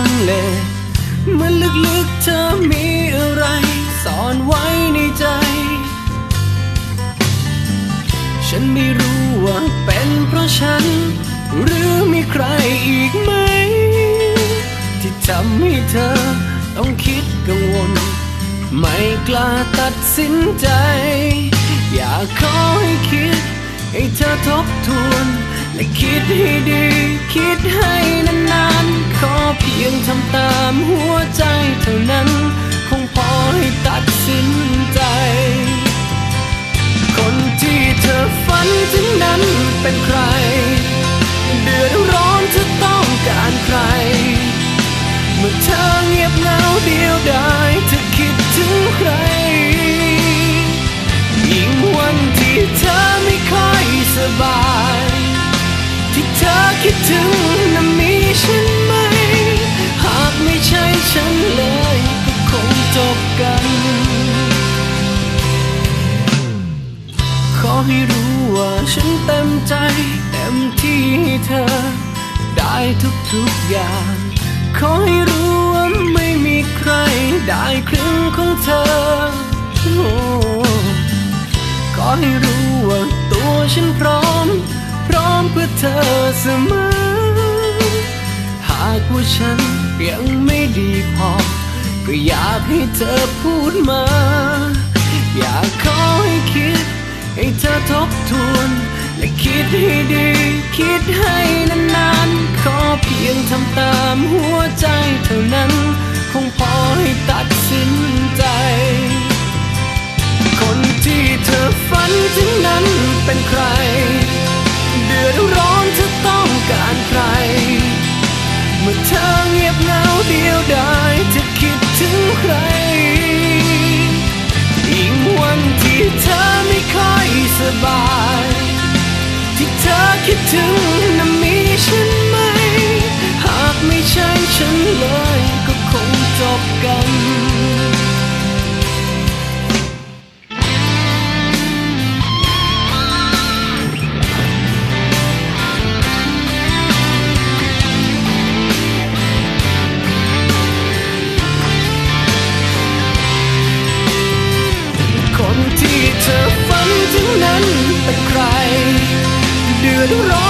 ไมเธอถึงลังเลเมื่อลึกๆเธอมีอะไรซ่อนไว้ในใจ ฉันไม่รู้ว่าเป็นเพราะฉัน หรือมีใครอีกไหม ที่ทำให้เธอต้องคิดกังวล ไม่กล้าตัดสินใจ อยากขอให้คิด ให้เธอทบทวน และคิดให้ดี คิดให้นาน เป็นใคร เดือดร้อนเธอต้องการใคร เมื่อเธอเงียบเหงาเดียวดายเธอคิดถึงใคร ยิ่งวันที่เธอไม่ค่อยสบาย ที่เธอคิดถึงนั้นมีฉันไหม หากไม่ใช่ฉันเลยก็คงจบกัน ขอให้รู้ ฉันเต็มใจ เต็มที่ให้เธอ ได้ทุกๆอย่าง ขอให้รู้ว่าไม่มีใคร ได้ครึ่งของเธอโอ้ขอให้รู้ว่าตัวฉันพร้อม พร้อมเพื่อเธอเสมอ หากว่าฉันยังไม่ดีพอ ก็อยากให้เธอพูดมา อยากขอให้คิด ให้เธอทบทวน และคิดให้ดี คิดให้นานๆ ขอเพียงทำตามหัวใจเท่านั้นคงพอ บาย ที่เธอคิดถึงนั้นมีฉันไหม หากไม่ใช่ฉันเลยก็คงจบกันคน เดื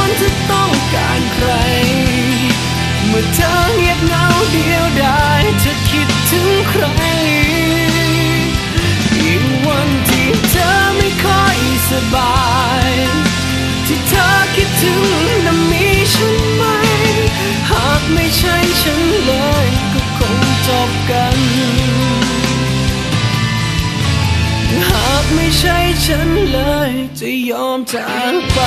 ไม่ใช่ฉันเลยจะยอมจากไป